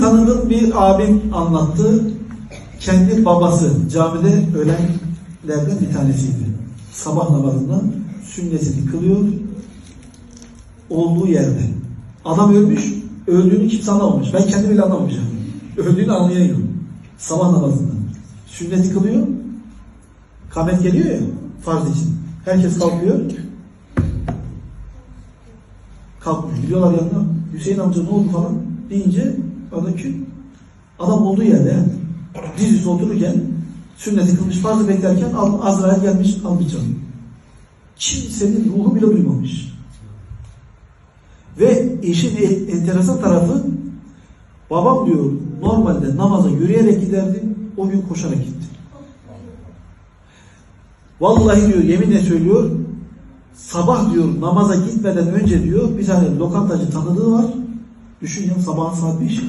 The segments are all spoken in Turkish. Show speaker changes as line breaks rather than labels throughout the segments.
Tanıdığım bir abim anlattı. Kendi babası camide ölenlerden bir tanesiydi. Sabah namazında sünnetini kılıyor. Olduğu yerde. Adam ölmüş, öldüğünü kimse anlamamış. Ben kendim bile anlamamışım. Öldüğünü anlayan yok. Sabah namazında. Sünneti kılıyor. Kamet geliyor ya farz için. Herkes kalkıyor. Kalkmıyor. Gidiyorlar yanına. Hüseyin amca ne oldu falan deyince adam kim? Adam olduğu yerde yani. Dizüstü otururken sünneti kılmış farzı beklerken Azrail gelmiş almış canını. Kimsenin ruhu bile duymamış. Ve işin e- enteresan tarafı babam diyor normalde namaza yürüyerek giderdi. O gün koşarak gitti. Vallahi diyor yeminle söylüyor sabah diyor namaza gitmeden önce diyor bir tane lokantacı tanıdığı var. Düşün ya sabahın saat 5.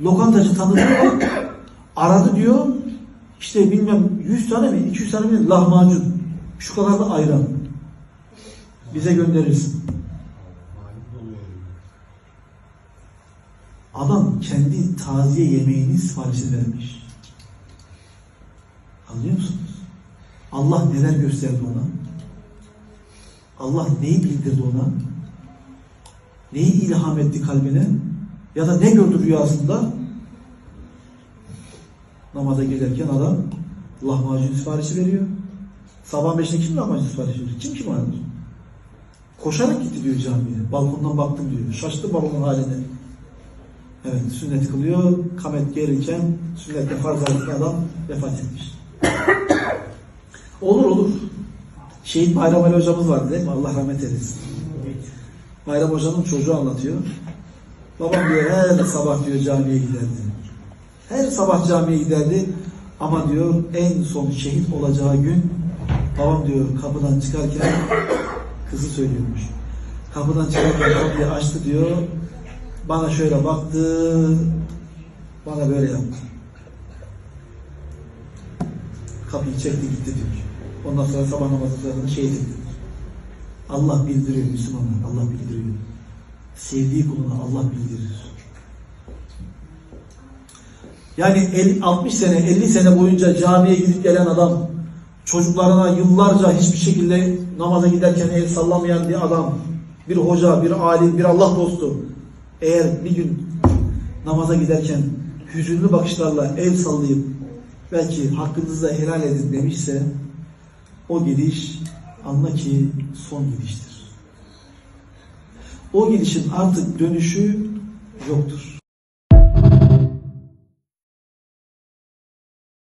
Lokantacı tanıdığı. Aradı diyor işte bilmem 100 tane mi 200 tane mi lahmacun. Şu kadar da ayran. Bize gönderirsin. Adam kendi taziye yemeğini siparişi vermiş. Anlıyor musunuz? Allah neler gösterdi ona? Allah neyi bildirdi ona? Neyi ilham etti kalbine? Ya da ne gördü rüyasında? Namaza gelirken adam lahmacun siparişi veriyor. Sabah beşinde kim lahmacun siparişi veriyor? Kim kim aradı? Koşarak gitti diyor camiye. Balkondan baktım diyor. Şaştı babamın haline. Evet, sünnet kılıyor. Kamet gelirken sünnette farz altında adam vefat etmiş. olur olur. Şehit Bayram Ali hocamız vardı değil mi? Allah rahmet eylesin. Bayram hocanın çocuğu anlatıyor. Babam diyor her sabah diyor camiye giderdi. Her sabah camiye giderdi. Ama diyor en son şehit olacağı gün babam diyor kapıdan çıkarken kızı söylüyormuş. Kapıdan çıkarken kapıyı açtı diyor. Bana şöyle baktı. Bana böyle yaptı. Kapıyı çekti gitti diyor. Ondan sonra sabah namazlarını şehit ediyor. Allah bildiriyor Müslümanlar. Allah bildiriyor. Sevdiği kuluna Allah bildirir. Yani el- 60 sene, 50 sene boyunca camiye gidip gelen adam, çocuklarına yıllarca hiçbir şekilde namaza giderken el sallamayan bir adam, bir hoca, bir alim, bir Allah dostu, eğer bir gün namaza giderken hüzünlü bakışlarla el sallayıp belki hakkınızda helal edin demişse o gidiş anla ki son gidiştir. O gidişin artık dönüşü yoktur.